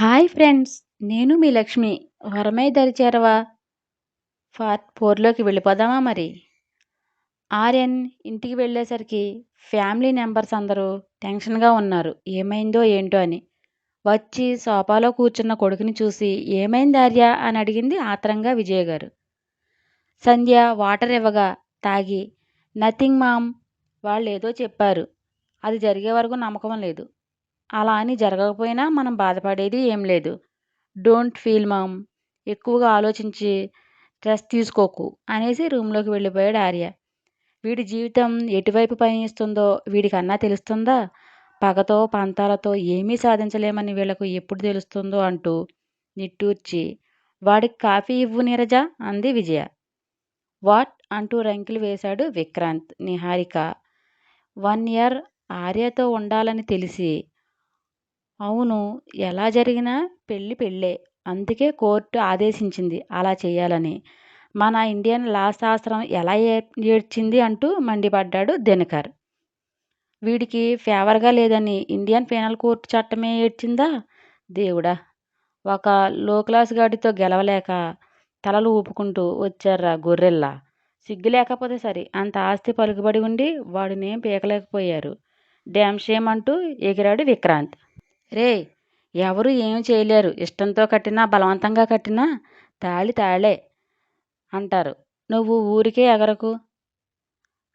Hi friends నేను మీ లక్ష్మి. వరమై దరిచేరవా? Part ఫోర్లోకి వెళ్ళిపోదామా మరి? ఆర్యన్ ఇంటికి వెళ్ళేసరికి ఫ్యామిలీ మెంబర్స్ అందరూ టెన్షన్గా ఉన్నారు. ఏమైందో ఏంటో అని. వచ్చి సోఫాలో కూర్చున్న కొడుకుని చూసి ఏమైంది ఆర్య? అని అడిగింది ఆత్రంగా విజయ్ గారు. సంధ్య వాటర్ ఇవ్వగా తాగి నథింగ్ మామ్. వాళ్ళు ఏదో చెప్పారు. అది జరిగే వరకు నమ్మకం లేదు. అలా అని జరగకపోయినా మనం బాధపడేది ఏం లేదు. Don't feel mom. ఎక్కువగా ఆలోచించి స్ట్రెస్ తీసుకోకు అనేసి రూమ్లోకి వెళ్ళిపోయాడు ఆర్య. వీడి జీవితం ఎటువైపు పయనిస్తుందో వీడికన్నా తెలుస్తుందా? పగతో పంతాలతో ఏమీ సాధించలేమని వీళ్ళకు ఎప్పుడు తెలుస్తుందో అంటూ నిట్టూర్చి వాడికి కాఫీ ఇవ్వు నీరజ అంది విజయ. వాట్? అంటూ రంకిలు వేశాడు విక్రాంత్. నిహారిక వన్ ఇయర్ ఆర్యతో ఉండాలని తెలిసి అవును. ఎలా జరిగినా పెళ్ళి పెళ్ళే. అందుకే కోర్టు ఆదేశించింది అలా చేయాలని. మన ఇండియన్ లా శాస్త్రం ఎలా ఏడ్చింది అంటూ మండిపడ్డాడు దినకర్. వీడికి ఫేవర్గా లేదని ఇండియన్ పీనల్ కోర్టు చట్టమే ఏడ్చిందా? దేవుడా! ఒక లో క్లాస్ గాడితో గెలవలేక తలలు ఊపుకుంటూ వచ్చారా గొర్రెల్లా. సిగ్గు లేకపోతే సరే అంత ఆస్తి పలుకుబడి ఉండి వాడినేం పీకలేకపోయారు. డ్యామ్ షేమ్ అంటూ ఎగిరాడు విక్రాంత్. రే ఎవరు ఏమి చేయలేరు. ఇష్టంతో కట్టినా బలవంతంగా కట్టినా తాళి తాళే అంటారు. నువ్వు ఊరికే ఎగరకు.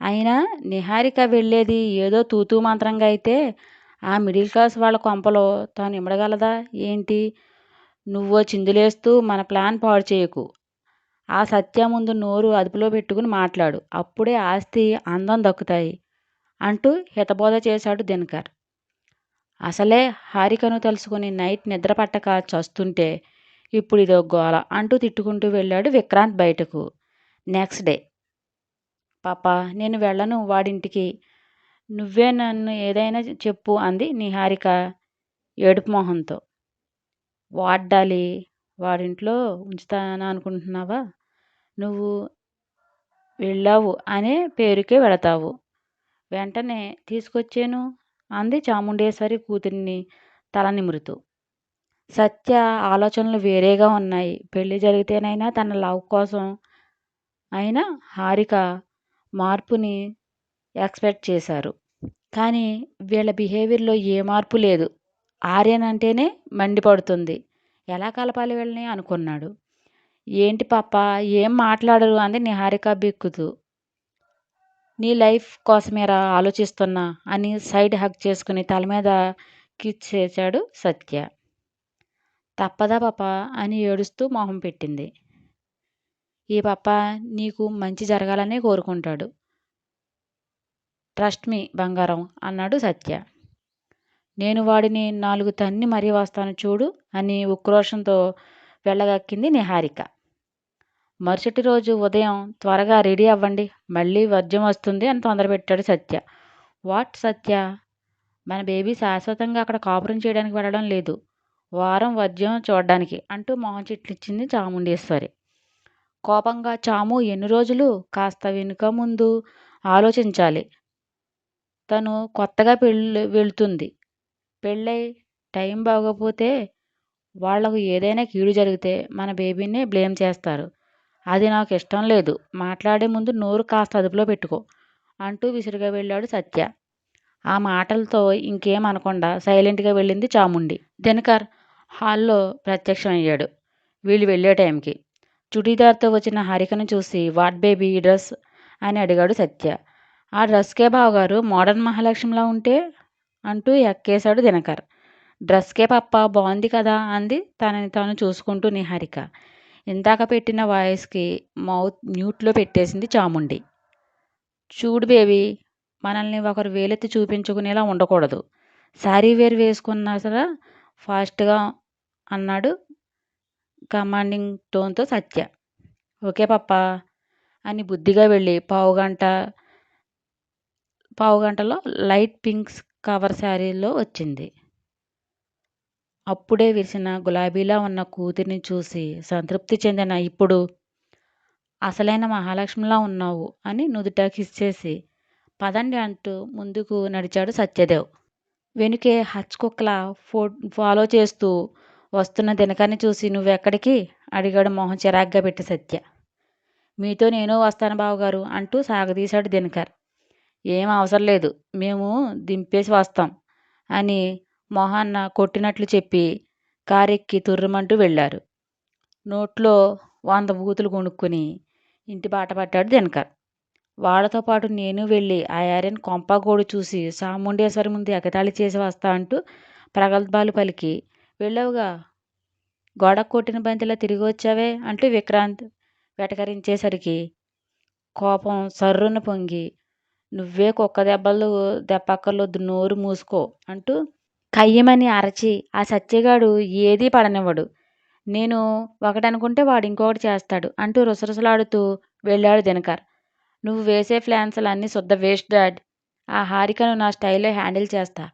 అయినా నిహారిక వెళ్ళేది ఏదో తూతూ మంత్రంగా అయితే ఆ మిడిల్ క్లాస్ వాళ్ళ కొంపలో తాను ఇమ్మడగలదా ఏంటి? నువ్వో చిందులేస్తూ మన ప్లాన్ పాడు చేయకు. ఆ సత్య ముందు నోరు అదుపులో పెట్టుకుని మాట్లాడు. అప్పుడే ఆస్తి అందం దక్కుతాయి అంటూ హితబోధ చేశాడు దినకర్. అసలే హారికను తలుసుకుని నైట్ నిద్ర పట్టక చస్తుంటే ఇప్పుడు ఇదో గోల అంటూ తిట్టుకుంటూ వెళ్ళాడు విక్రాంత్ బయటకు. Next day. పాప నేను వెళ్ళను వాడింటికి. నువ్వే నన్ను ఏదైనా చెప్పు అంది నిహారిక ఏడుపు మొహంతో. వాడ్డాలి వాడింట్లో ఉంచుతాను అనుకుంటున్నావా? నువ్వు వెళ్ళావు అనే పేరుకే వెళతావు. వెంటనే తీసుకొచ్చాను. అంది చాముండేశ్వరి కూతురిని తల నిమురుతూ సత్య ఆలోచనలు వేరేగా ఉన్నాయి. పెళ్ళి జరిగితేనైనా తన లవ్ కోసం అయినా హారిక మార్పుని ఎక్స్పెక్ట్ చేశారు. కానీ వీళ్ళ బిహేవియర్లో ఏ మార్పు లేదు. ఆర్యన్ అంటేనే మండిపడుతుంది. ఎలా కలపాలి వీళ్ళని అనుకున్నాడు. ఏంటి పాప ఏం మాట్లాడరు అంది నిహారిక బిక్కుతూ. నీ లైఫ్ కోసమేరా ఆలోచిస్తున్నా అని సైడ్ హక్ చేసుకుని తల మీద కిచ్ చేశాడు సత్య. తప్పదా పాప అని ఏడుస్తూ మొహం పెట్టింది. ఈ పాప నీకు మంచి జరగాలనే కోరుకుంటాడు. ట్రస్ట్ మీ బంగారం అన్నాడు సత్య. నేను వాడిని నాలుగు తన్ని మరీ వస్తాను చూడు అని ఉక్రోషంతో వెళ్ళగక్కింది నిహారిక. మరుసటి రోజు ఉదయం త్వరగా రెడీ అవ్వండి. మళ్ళీ వర్జం వస్తుంది అని తొందర పెట్టాడు సత్య. వాట్ సత్య? మన బేబీ శాశ్వతంగా అక్కడ కాపురం చేయడానికి వెళ్ళడం లేదు. వారం వర్జం చూడడానికి అంటూ మొహం చిట్లిచ్చింది చాముండేశ్వరి. కోపంగా చాము ఎన్ని రోజులు? కాస్త వెనుక ముందు ఆలోచించాలి. తను కొత్తగా పెళ్ళి వెళ్తుంది. పెళ్ళై టైం బాగోపోతే వాళ్ళకు ఏదైనా కీడు జరిగితే మన బేబీనే బ్లేమ్ చేస్తారు. అది నాకు ఇష్టం లేదు. మాట్లాడే ముందు నోరు కాస్త అదుపులో పెట్టుకో. అంటూ విసురుగా వెళ్ళాడు సత్య. ఆ మాటలతో ఇంకేం అనకుండా సైలెంట్గా వెళ్ళింది చాముండి. దినకర్ హాల్లో ప్రత్యక్షమయ్యాడు. వీళ్ళు వెళ్ళే టైంకి. చుడీదార్తో వచ్చిన హరికను చూసి వాట్ బేబీ డ్రెస్ అని అడిగాడు సత్య. ఆ డ్రెస్కే బావగారు? మోడర్న్ మహాలక్ష్మిలా ఉంటే? అంటూ ఎక్కేశాడు దినకర్ డ్రెస్కే పప్ప? బాగుంది కదా? అంది తనని తాను చూసుకుంటూ నిహారిక ఇందాక పెట్టిన వాయిస్కి మౌత్ మ్యూట్లో పెట్టేసింది చాముండి. చూడు బేబీ మనల్ని ఒకరు వేలెత్తి చూపించుకునేలా ఉండకూడదు. శారీ వేరు వేసుకున్నా సరే ఫాస్ట్గా అన్నాడు కమాండింగ్ టోన్తో సత్య. ఓకే పప్ప అని బుద్ధిగా వెళ్ళి పావుగంట పావుగంటలో లైట్ పింక్స్ కవర్ శారీలో వచ్చింది. అప్పుడే విరిసిన గులాబీలా ఉన్న కూతురిని చూసి సంతృప్తి చెందిన ఇప్పుడు అసలైన మహాలక్ష్మిలా ఉన్నావు అని నుదుట కిస్ పదండి అంటూ ముందుకు నడిచాడు సత్యదేవ్. వెనుకే హచ్ కుక్కల ఫో ఫాలో చేస్తూ వస్తున్న దినకర్ని చూసి నువ్వెక్కడికి? అడిగాడు మొహం చిరాగ్గా పెట్టి సత్య. మీతో నేను వస్తాను బావగారు అంటూ సాగదీశాడు దినకర్. ఏం అవసరం లేదు మేము దింపేసి వస్తాం అని మొహాన్న కొట్టినట్లు చెప్పి కారెక్కి తుర్రుమంటూ వెళ్ళారు. నోట్లో వంద బూతులు కొనుక్కుని ఇంటి బాట పట్టాడు దినకర్. వాళ్ళతో పాటు నేను వెళ్ళి ఆ ఆర్యన్ కొంపగోడు చూసి చాముండేశ్వరి ముందు ఎగతాళి చేసి వస్తా అంటూ ప్రగల్భాలు పలికి వెళ్ళావుగా? గోడ కొట్టిన బంతిలా తిరిగి వచ్చావే? అంటూ విక్రాంత్ వెటకరించేసరికి కోపం సర్రున పొంగి నువ్వే కుక్క దెబ్బలు దెబ్బక్కర్లొద్దు నోరు మూసుకో అంటూ కయ్యమని అరచి ఆ సత్యగాడు ఏదీ పడనివ్వడు. నేను ఒకటనుకుంటే వాడు ఇంకొకటి చేస్తాడు అంటూ రుసరుసలాడుతూ వెళ్ళాడు దినకర్. నువ్వు వేసే ఫ్లాన్సులన్నీ శుద్ధ వేస్ట్ డాడ్. ఆ హారికను నా స్టైల్లో హ్యాండిల్ చేస్తా.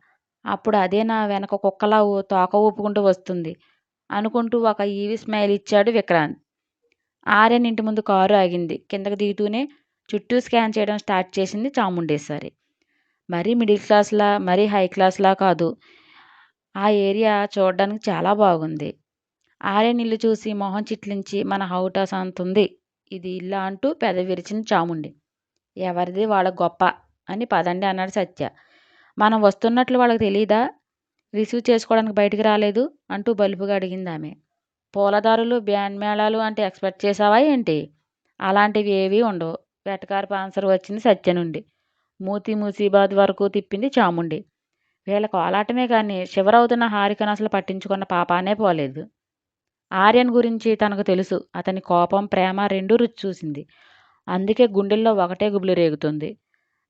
అప్పుడు అదే నా వెనక కుక్కలా తోక ఊపుకుంటూ వస్తుంది అనుకుంటూ ఒక ఈవి స్మైల్ ఇచ్చాడు విక్రాంత్. ఆర్యన్ ఇంటి ముందు కారు ఆగింది. కిందకు దిగుతూనే చుట్టూ స్కాన్ చేయడం స్టార్ట్ చేసింది చాముండేశ్వరి. మరీ మిడిల్ క్లాస్లా మరీ హై క్లాస్లా కాదు. ఆ ఏరియా చూడడానికి చాలా బాగుంది. ఆరేనిల్లు ఇల్లు చూసి మొహం చిట్లించి మన హౌటాస్ అంతుంది ఇది ఇల్లా అంటూ పెద విరిచింది చాముండి. ఎవరిది వాళ్ళ గొప్ప అని పదండి అన్నాడు సత్య. మనం వస్తున్నట్లు వాళ్ళకి తెలియదా రిసీవ్ చేసుకోవడానికి బయటికి రాలేదు అంటూ బలుపుగా అడిగింది ఆమె. పూలదారులు బ్యాండ్ మేళాలు అంటే ఎక్స్పెక్ట్ చేసావా ఏంటి? అలాంటివి ఏవీ ఉండవు. వెటకారు ఆన్సర్ వచ్చింది సత్య నుండి. మూతి మూసీబాద్ వరకు తిప్పింది చాముండి. వీళ్ళ కోలాటమే కానీ శివరవుతున్న హారికను అసలు పట్టించుకున్న పాపానే పోలేదు. ఆర్యన్ గురించి తనకు తెలుసు. అతని కోపం ప్రేమ రెండూ రుచి చూసింది. అందుకే గుండెల్లో ఒకటే గుబులు రేగుతుంది.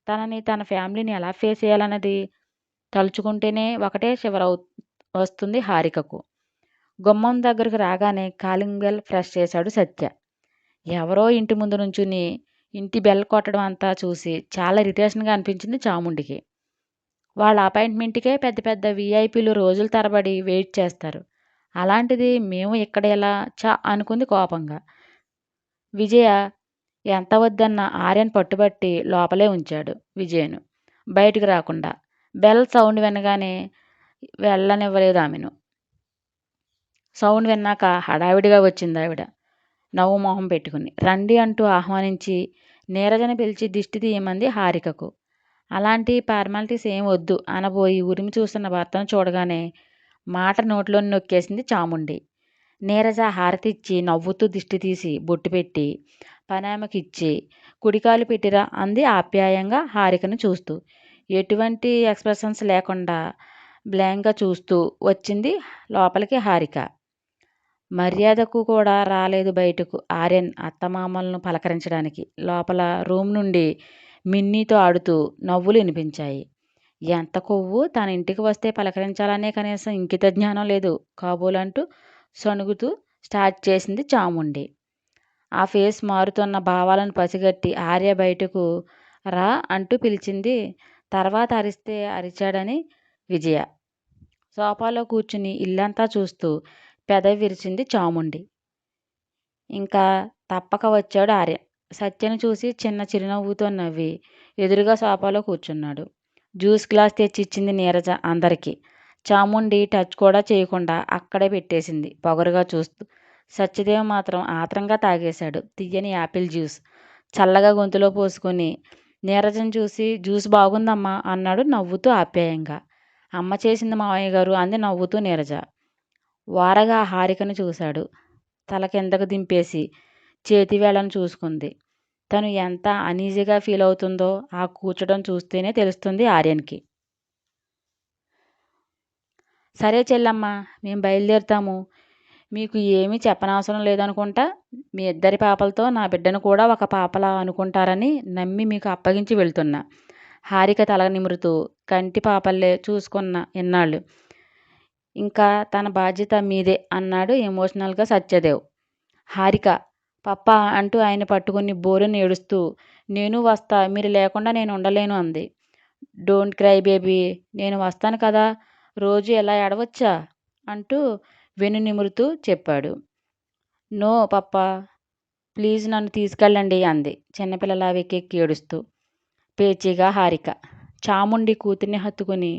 తనని తన ఫ్యామిలీని ఎలా ఫేస్ చేయాలన్నది తలుచుకుంటేనే ఒకటే శివరౌ వస్తుంది హారికకు. గుమ్మం దగ్గరకు రాగానే కాలింగ్ బెల్ ఫ్రెష్ చేశాడు సత్య. ఎవరో ఇంటి ముందు నుంచుని ఇంటి బెల్ కొట్టడం అంతా చూసి చాలా ఇరిటేషన్గా అనిపించింది చాముండికి. వాళ్ళ అపాయింట్మెంట్కే పెద్ద పెద్ద విఐపీలు రోజుల తరబడి వెయిట్ చేస్తారు. అలాంటిది మేము ఇక్కడ ఎలా చా అనుకుంది కోపంగా. విజయ ఎంత వద్దన్న ఆర్యన్ పట్టుబట్టి లోపలే ఉంచాడు విజయను. బయటికి రాకుండా. బెల్ సౌండ్ వినగానే వెళ్ళనివ్వలేదు ఆమెను. సౌండ్ విన్నాక హడావిడిగా వచ్చింది ఆవిడ. నవ్వు మొహం పెట్టుకుని రండి అంటూ ఆహ్వానించి నీరజని పిలిచి దిష్టి తీయమంది హారికకు. అలాంటి ఫార్మాలిటీస్ ఏం వద్దు. అనబోయి ఉరిమి చూస్తున్న భర్తను చూడగానే మాట నోట్లో నొక్కేసింది చాముండి. నీరజ హారతి ఇచ్చి నవ్వుతూ దిష్టి తీసి బొట్టు పెట్టి పనామకిచ్చి కుడికాలు పెట్టిరా అంది ఆప్యాయంగా హారికను చూస్తూ. ఎటువంటి ఎక్స్ప్రెషన్స్ లేకుండా బ్లాంక్గా చూస్తూ వచ్చింది లోపలికి హారిక. మర్యాదకు కూడా రాలేదు బయటకు ఆర్యన్ అత్తమామలను పలకరించడానికి. లోపల రూమ్ నుండి మిన్నీతో ఆడుతూ నవ్వులు వినిపించాయి. ఎంత కొవ్వు? తన ఇంటికి వస్తే పలకరించాలనే కనీసం ఇంకిత జ్ఞానం లేదు కాబోలంటూ సణుగుతూ స్టార్ట్ చేసింది చాముండి. ఆ ఫేస్ మారుతున్న భావాలను పసిగట్టి ఆర్య బయటకు రా అంటూ పిలిచింది. తర్వాత అరిస్తే అరిచాడని విజయ. సోఫాలో కూర్చుని ఇల్లంతా చూస్తూ పెదవి విరిచింది చాముండి. ఇంకా తప్పక వచ్చాడు ఆర్య. సత్యను చూసి చిన్న చిరునవ్వుతో నవ్వి ఎదురుగా సోఫాలో కూర్చున్నాడు. జ్యూస్ గ్లాస్ తెచ్చి ఇచ్చింది నీరజ అందరికీ. చాముండి టచ్ కూడా చేయకుండా అక్కడే పెట్టేసింది. పొగరుగా చూస్తూ సత్యదేవ్ మాత్రం ఆత్రంగా తాగేశాడు. తియ్యని యాపిల్ జ్యూస్. చల్లగా గొంతులో పోసుకొని నీరజను చూసి జ్యూస్ బాగుందమ్మా అన్నాడు నవ్వుతూ ఆప్యాయంగా. అమ్మ చేసింది మావయ్య గారు అంది నవ్వుతూ నీరజ. వారగా హారికను చూశాడు. తల కిందకు దింపేసి చేతి వేళను చూసుకుంది. తను ఎంత అనీజీగా ఫీల్ అవుతుందో ఆ కూర్చడం చూస్తేనే తెలుస్తుంది ఆర్యన్కి. సరే చెల్లమ్మ మేము బయలుదేరుతాము. మీకు ఏమీ చెప్పనవసరం లేదనుకుంటా? మీ ఇద్దరి పాపలతో నా బిడ్డను కూడా ఒక పాపలా అనుకుంటారని నమ్మి మీకు అప్పగించి వెళ్తున్నా. హారిక తల నిమురుతూ కంటి పాపల్లే చూసుకున్న ఇన్నాళ్ళు. ఇంకా తన బాధ్యత మీదే అన్నాడు ఎమోషనల్గా సత్యదేవ్. హారిక పప్ప అంటూ ఆయన పట్టుకుని బోరుని ఏడుస్తూ నేను వస్తా మీరు లేకుండా నేను ఉండలేను అంది. డోంట్ క్రై బేబీ నేను వస్తాను కదా రోజు ఎలా ఏడవచ్చా? అంటూ వెను నిమురుతూ చెప్పాడు. నో పప్ప ప్లీజ్ నన్ను తీసుకెళ్ళండి అంది చిన్నపిల్లలా వెక్కెక్కి ఏడుస్తూ. పేచీగా హారిక. చాముండి కూతుర్ని హత్తుకుని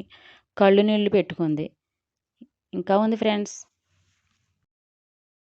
కళ్ళు నీళ్ళు పెట్టుకుంది. ఇంకా ఉంది ఫ్రెండ్స్